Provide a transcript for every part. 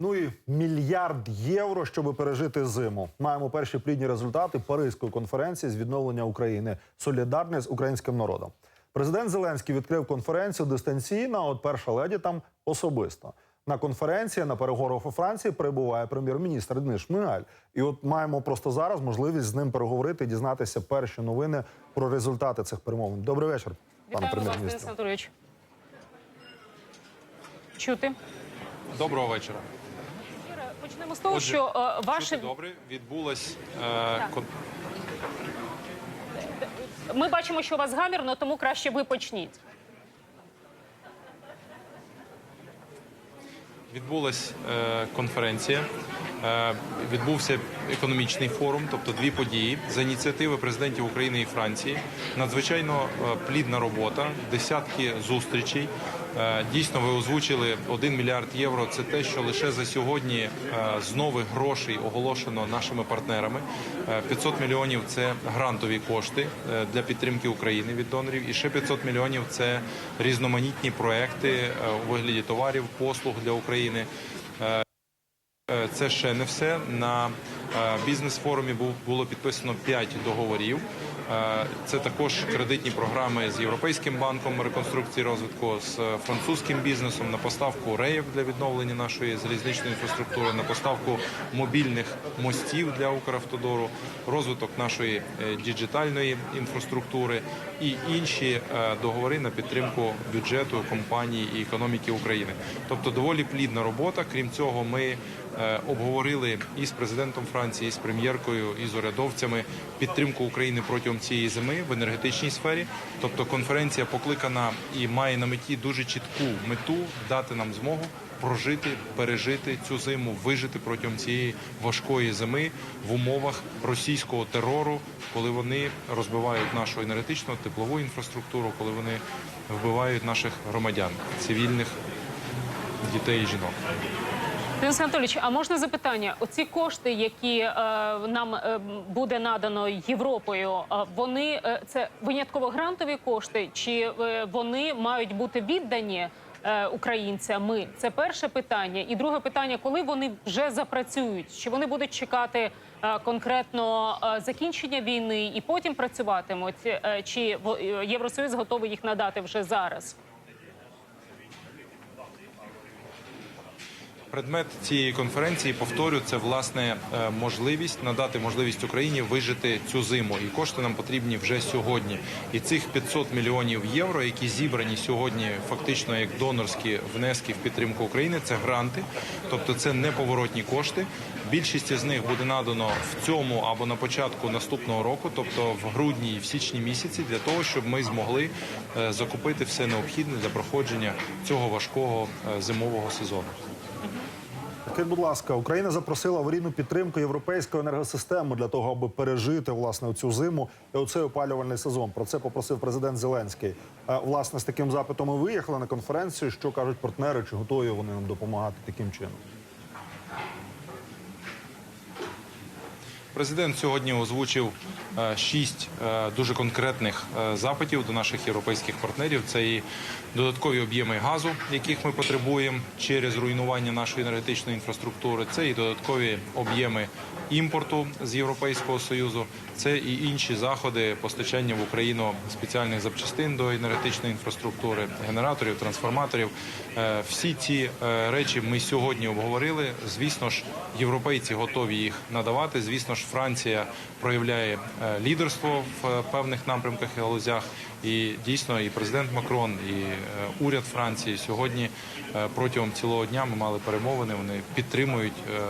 Ну і мільярд євро, щоб пережити зиму. Маємо перші плідні результати Паризької конференції з відновлення України солідарне з українським народом. Президент Зеленський відкрив конференцію дистанційно. а От перша леді там особисто. На конференції на переговорах у Франції перебуває прем'єр-міністр Денис Шмигаль. І от маємо просто зараз можливість з ним переговорити, і дізнатися перші новини про результати цих перемовин. Добрий вечір, пане прем'єр-міністр. Чути. Доброго вечора. Почнемо з того, Отже, що е, ваше добре. Відбулась е, кон- ми бачимо, що у вас гамірно, тому краще ви почніть. відбулась е, конференція. Е, відбувся економічний форум, тобто дві події за ініціативи президентів України і Франції. Надзвичайно е, плідна робота, десятки зустрічей. Е, дійсно, ви озвучили 1 мільярд євро. Це те, що лише за сьогодні е, з нових грошей оголошено нашими партнерами. Е, 500 мільйонів це грантові кошти е, для підтримки України від донорів. І ще 500 мільйонів це різноманітні проекти е, у вигляді товарів, послуг для України. Е, Це ще не все. На е, бізнес-форумі було підписано 5 договорів. Е, Це також кредитні програми з Європейським банком реконструкції розвитку, з французьким бізнесом на поставку реїв для відновлення нашої залізничної інфраструктури, на поставку мобільних мостів для Укравтодору, розвиток нашої діджитальної інфраструктури і інші договори на підтримку бюджету компаній і економіки України. Тобто доволі плідна робота. Крім цього, ми обговорили і з президентом Франції, і з прем'єркою, і з урядовцями підтримку України протягом цієї зими в енергетичній сфері. Тобто конференція покликана і має на меті дуже чітку мету дати нам змогу. Прожити, пережити цю зиму, вижити протягом цієї важкої зими в умовах російського терору, коли вони розбивають нашу енергетичну теплову інфраструктуру, коли вони вбивають наших громадян, цивільних дітей і жінок. Денис Анатолійович, а можна запитання? Оці кошти, які е, нам е, буде надано Європою, е, вони е, це винятково грантові кошти, чи е, вони мають бути віддані е, українцями? Це перше питання. І друге питання: коли вони вже запрацюють? Чи вони будуть чекати е, конкретно е, закінчення війни і потім працюватимуть? Е, Чи е, Євросоюз готовий їх надати вже зараз? Предмет цієї конференції повторю, це власне е, можливість надати можливість Україні вижити цю зиму. І кошти нам потрібні вже сьогодні. І цих 500 мільйонів євро, які зібрані сьогодні, фактично як донорські внески в підтримку України, це гранти, тобто це неповоротні кошти. Більшість з них буде надано в цьому або на початку наступного року, тобто в грудні і в січні місяці, для того, щоб ми змогли е, закупити все необхідне для проходження цього важкого е, зимового сезону. Скажіть, будь ласка, Україна запросила аварійну підтримку європейської енергосистеми для того, аби пережити власне цю зиму і оцей опалювальний сезон. Про це попросив президент Зеленський. Е, Власне, з таким запитом і виїхали на конференцію. Що кажуть партнери? Чи готові вони нам допомагати таким чином? Президент сьогодні озвучив е, шість е, дуже конкретних е, запитів до наших європейських партнерів. Це і додаткові об'єми газу, яких ми потребуємо через руйнування нашої енергетичної інфраструктури. Це і додаткові об'єми імпорту з Європейського союзу. Це і інші заходи постачання в Україну спеціальних запчастин до енергетичної інфраструктури, генераторів, трансформаторів. Всі ці речі ми сьогодні обговорили. Звісно ж, європейці готові їх надавати. Звісно ж, Франція проявляє е, лідерство в е, певних напрямках і галузях. І дійсно, і президент Макрон, і е, уряд Франції сьогодні протягом цілого дня ми мали перемовини. Вони підтримують е,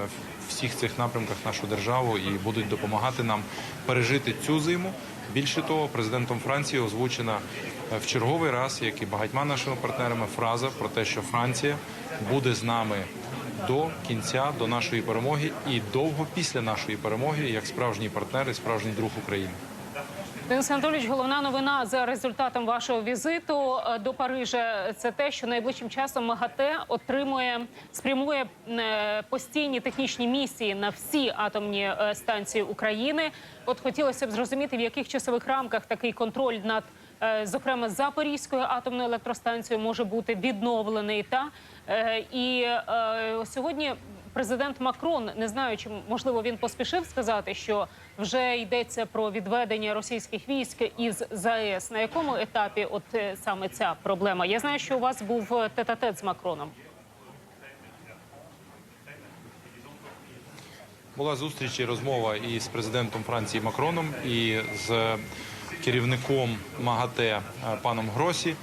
всіх цих напрямках нашу державу і будуть допомагати нам пережити цю зиму. Більше того, президентом Франції озвучена в черговий раз, як і багатьма нашими партнерами, фраза про те, що Франція буде з нами до кінця, до нашої перемоги і довго після нашої перемоги, як справжній партнер і справжній друг України. Денис Анатолійович, головна новина за результатом вашого візиту е, до Парижа це те, що найближчим часом МАГАТЕ отримує спрямує е, постійні технічні місії на всі атомні е, станції України. От хотілося б зрозуміти, в яких часових рамках такий контроль над зокрема Запорізькою атомною електростанцією може бути відновлений. Та Е, і е, сьогодні президент Макрон, не знаю, чи можливо він поспішив сказати, що вже йдеться про відведення російських військ із ЗАЕС. На якому етапі от е, саме ця проблема? Я знаю, що у вас був е, тет-а-тет з Макроном. Була зустріч і розмова і з президентом Франції Макроном, і з керівником МАГАТЕ е, паном Гросі.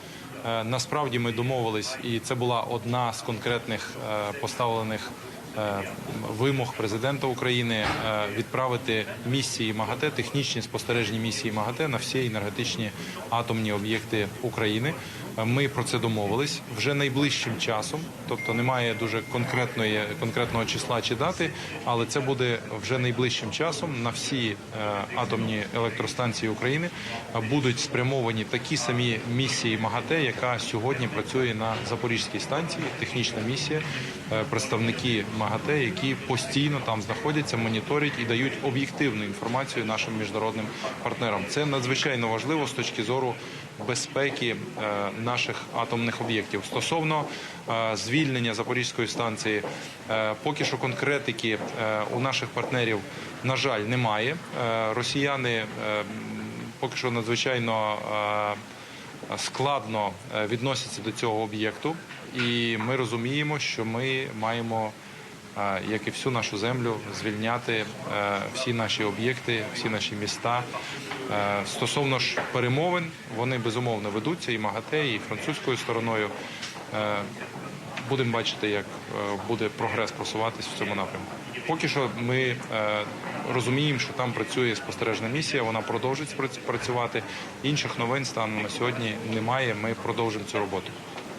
Е, Насправді ми домовились, і це була одна з конкретних е, поставлених вимог президента України відправити місії МАГАТЕ, технічні спостережні місії МАГАТЕ на всі енергетичні атомні об'єкти України. Ми про це домовились вже найближчим часом, тобто немає дуже конкретної конкретного числа чи дати, але це буде вже найближчим часом. На всі е, атомні електростанції України будуть спрямовані такі самі місії МАГАТЕ, яка сьогодні працює на Запорізькій станції. Технічна місія, е, представники МАГАТЕ, які постійно там знаходяться, моніторять і дають об'єктивну інформацію нашим міжнародним партнерам. Це надзвичайно важливо з точки зору безпеки е, наших атомних об'єктів. Стосовно е, звільнення Запорізької станції, е, поки що конкретики у наших партнерів, на жаль, немає. Росіяни поки що надзвичайно складно відносяться до цього об'єкту, і ми розуміємо, що ми маємо. Як і всю нашу землю, звільняти е, всі наші об'єкти, всі наші міста. Е, Стосовно ж перемовин, вони безумовно ведуться і МАГАТЕ, і французькою стороною. Е, Будемо бачити, як буде прогрес просуватись в цьому напрямку. Поки що ми розуміємо, що там працює спостережна місія, вона продовжить працювати. Інших новин станом на сьогодні немає. Ми продовжимо цю роботу.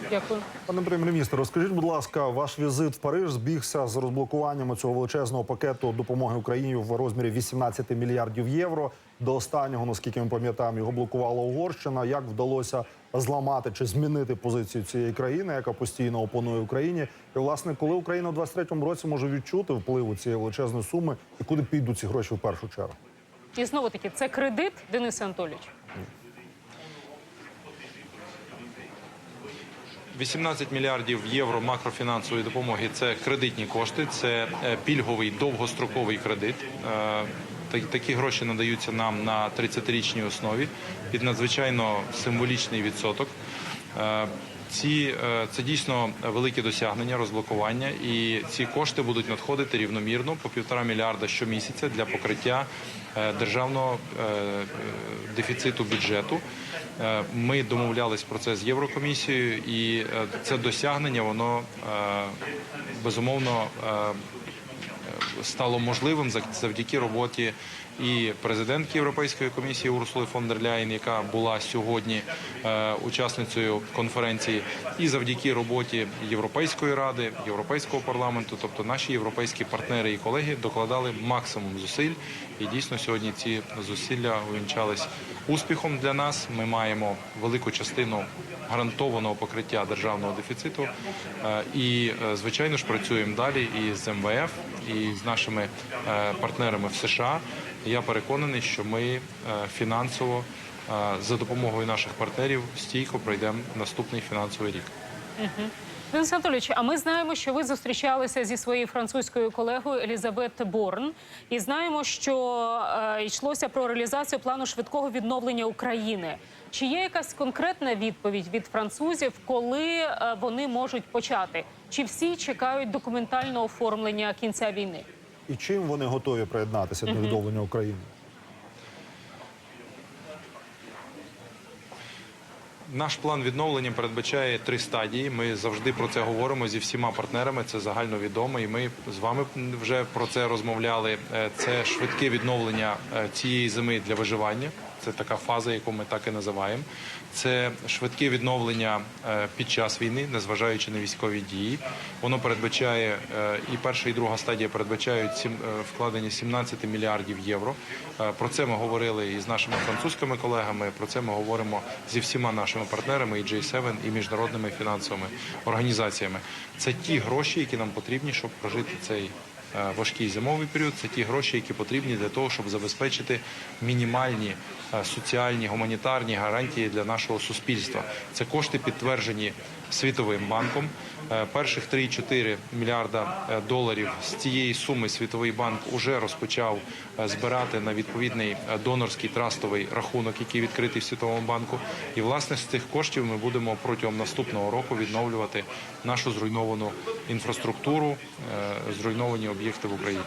Дякую. Пане прем'єр-міністр, розкажіть, будь ласка, ваш візит в Париж збігся з розблокуванням цього величезного пакету допомоги Україні в розмірі 18 мільярдів євро. До останнього, наскільки ми пам'ятаємо, його блокувала Угорщина. Як вдалося зламати чи змінити позицію цієї країни, яка постійно опонує Україні? І власне, коли Україна у 23-му році може відчути вплив цієї величезної суми, і куди підуть ці гроші в першу чергу? І знову таки, це кредит, Денис Анатолійович. 18 мільярдів євро макрофінансової допомоги це кредитні кошти, це е, пільговий довгостроковий кредит. Е, Такі гроші надаються нам на 30-річній основі під надзвичайно символічний відсоток. Е, Ці це дійсно велике досягнення розблокування, і ці кошти будуть надходити рівномірно по півтора мільярда щомісяця для покриття державного дефіциту бюджету. Е, Ми домовлялись про це з Єврокомісією, і е, це досягнення воно е, безумовно стало можливим завдяки роботі і президентки Європейської комісії Урсули фон дер Ляєн, яка була сьогодні учасницею конференції, і завдяки роботі Європейської ради, Європейського парламенту, тобто наші європейські партнери і колеги докладали максимум зусиль. І дійсно сьогодні ці зусилля увінчались успіхом для нас. Ми маємо велику частину гарантованого покриття державного дефіциту. Е, І, е, звичайно ж, працюємо далі і з МВФ, і з нашими е, партнерами в США. Я переконаний, що ми фінансово за допомогою наших партнерів стійко пройдемо наступний фінансовий рік. Денис Анатолійович, а ми знаємо, що ви зустрічалися зі своєю французькою колегою Елізабет Борн, і знаємо, що е, йшлося про реалізацію плану швидкого відновлення України. Чи є якась конкретна відповідь від французів, коли е, вони можуть почати? Чи всі чекають документального оформлення кінця війни? І чим вони готові приєднатися до відновлення України? Наш план відновлення передбачає три стадії. Ми завжди про це говоримо зі всіма партнерами. Це загальновідомо, і ми з вами вже про це розмовляли. Е, Це швидке відновлення е, цієї зими для виживання. Це така фаза, яку ми так і називаємо. Це швидке відновлення е, під час війни, незважаючи на військові дії. Воно передбачає е, і перша, і друга стадія передбачають е, вкладення 17 мільярдів євро. Про це ми говорили і з нашими французькими колегами. Про це ми говоримо зі всіма нашими партнерами, і J7, і міжнародними фінансовими організаціями. Це ті гроші, які нам потрібні, щоб прожити цей важкий зимовий період. Це ті гроші, які потрібні для того, щоб забезпечити мінімальні соціальні гуманітарні гарантії для нашого суспільства. Це кошти підтверджені Світовим банком. Е, Перших 3-4 мільярда е, доларів з цієї суми Світовий банк уже розпочав е, збирати на відповідний е, донорський трастовий рахунок, який відкритий в Світовому банку. І власне з цих коштів ми будемо протягом наступного року відновлювати нашу зруйновану інфраструктуру, е, зруйновані об'єкти в Україні.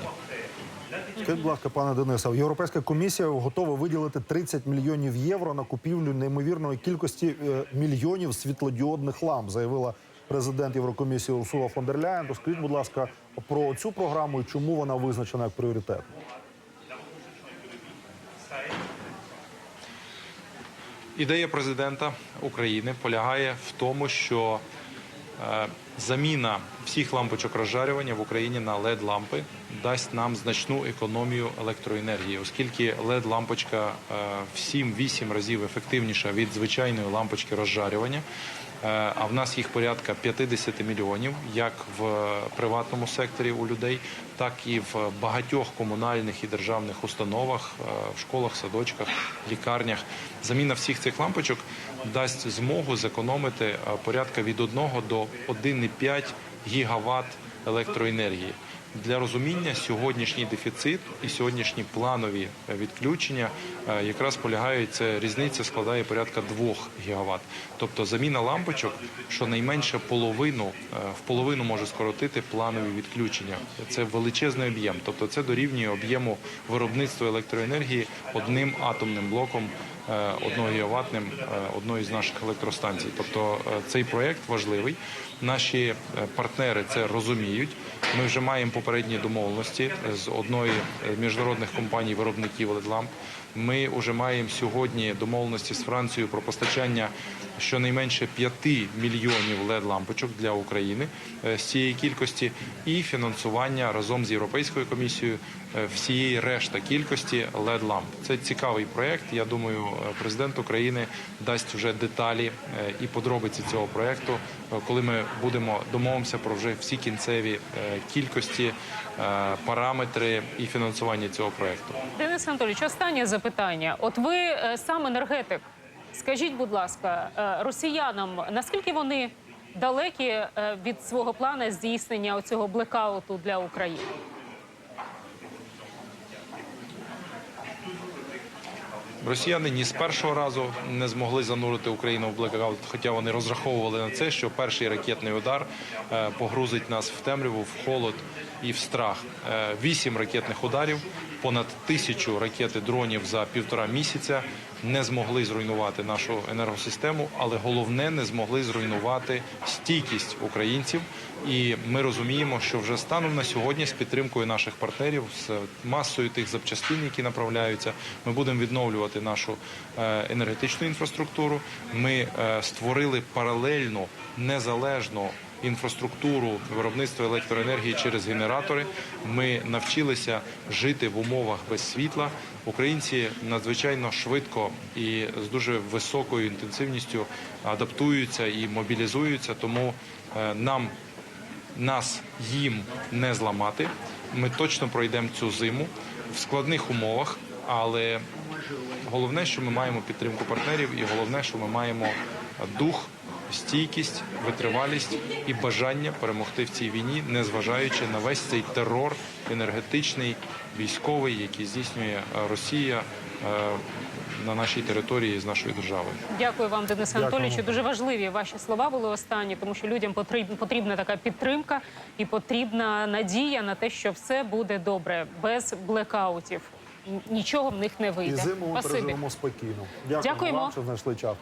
Скажіть, будь ласка, пане Денисе, Європейська комісія готова виділити 30 мільйонів євро на купівлю неймовірної кількості е, мільйонів світлодіодних ламп, заявила президент Єврокомісії Урсула фон дер Ляєн. Розкажіть, будь ласка, про цю програму і чому вона визначена як пріоритетна? Ідея президента України полягає в тому, що е, заміна всіх лампочок розжарювання в Україні на led лампи дасть нам значну економію електроенергії, оскільки led лампочка е, в 7-8 разів ефективніша від звичайної лампочки розжарювання. Е, А в нас їх порядка 50 мільйонів, як в приватному секторі у людей, так і в багатьох комунальних і державних установах, е, в школах, садочках, лікарнях. Заміна всіх цих лампочок дасть змогу зекономити е, порядка від 1 до 1,5 гігават електроенергії. Для розуміння сьогоднішній дефіцит і сьогоднішні планові е, відключення е, якраз полягають різниця складає порядка 2 гігават. Тобто заміна лампочок щонайменше половину в половину може скоротити планові відключення. Це величезний об'єм. Тобто це дорівнює об'єму виробництва електроенергії одним атомним блоком е, одногігаватним е, одної з наших електростанцій. Тобто е, цей проект важливий. Наші партнери це розуміють. Ми вже маємо попередні домовленості з одної міжнародних компаній виробників LED-ламп. Ми вже маємо сьогодні домовленості з Францією про постачання щонайменше 5 мільйонів LED-лампочок для України е, з цієї кількості і фінансування разом з Європейською комісією е, всієї решта кількості LED-ламп. Це цікавий проєкт. Я думаю, е, президент України дасть вже деталі і подробиці цього проєкту, коли ми будемо домовимося про вже всі кінцеві е, кількості, е, параметри і фінансування цього проекту. Денис Анатолійович, останнє запитання. От ви е, сам енергетик. Скажіть, будь ласка, е, росіянам наскільки вони далекі е, від свого плану здійснення цього блекауту для України? Росіяни ні з першого разу не змогли занурити Україну в блекаут, хоча вони розраховували на це, що перший ракетний удар е, погрузить нас в темряву, в холод і в страх. Е, Вісім ракетних ударів, понад тисячу ракет і дронів за півтора місяця не змогли зруйнувати нашу енергосистему, але головне не змогли зруйнувати стійкість українців. І ми розуміємо, що вже станом на сьогодні з підтримкою наших партнерів, з масою тих запчастин, які направляються, ми будемо відновлювати нашу е, енергетичну інфраструктуру. Ми е, створили паралельну незалежну. Інфраструктуру виробництва електроенергії через генератори ми навчилися жити в умовах без світла. Українці надзвичайно швидко і з дуже високою інтенсивністю адаптуються і мобілізуються. Тому е, нам нас їм не зламати. Ми точно пройдемо цю зиму в складних умовах, але головне, що ми маємо підтримку партнерів, і головне, що ми маємо дух, стійкість, витривалість і бажання перемогти в цій війні, незважаючи на весь цей терор енергетичний, військовий, який здійснює е, Росія е, на нашій території з нашою державою. Дякую вам, Денис. Анатолійовичу. Дуже важливі ваші слова були останні, тому що людям потрібна, потрібна така підтримка і потрібна надія на те, що все буде добре без блекаутів. Нічого в них не І вийде. зиму ми переживемо спокійно. Дякуємо, Дякуємо. вам, що знайшли час.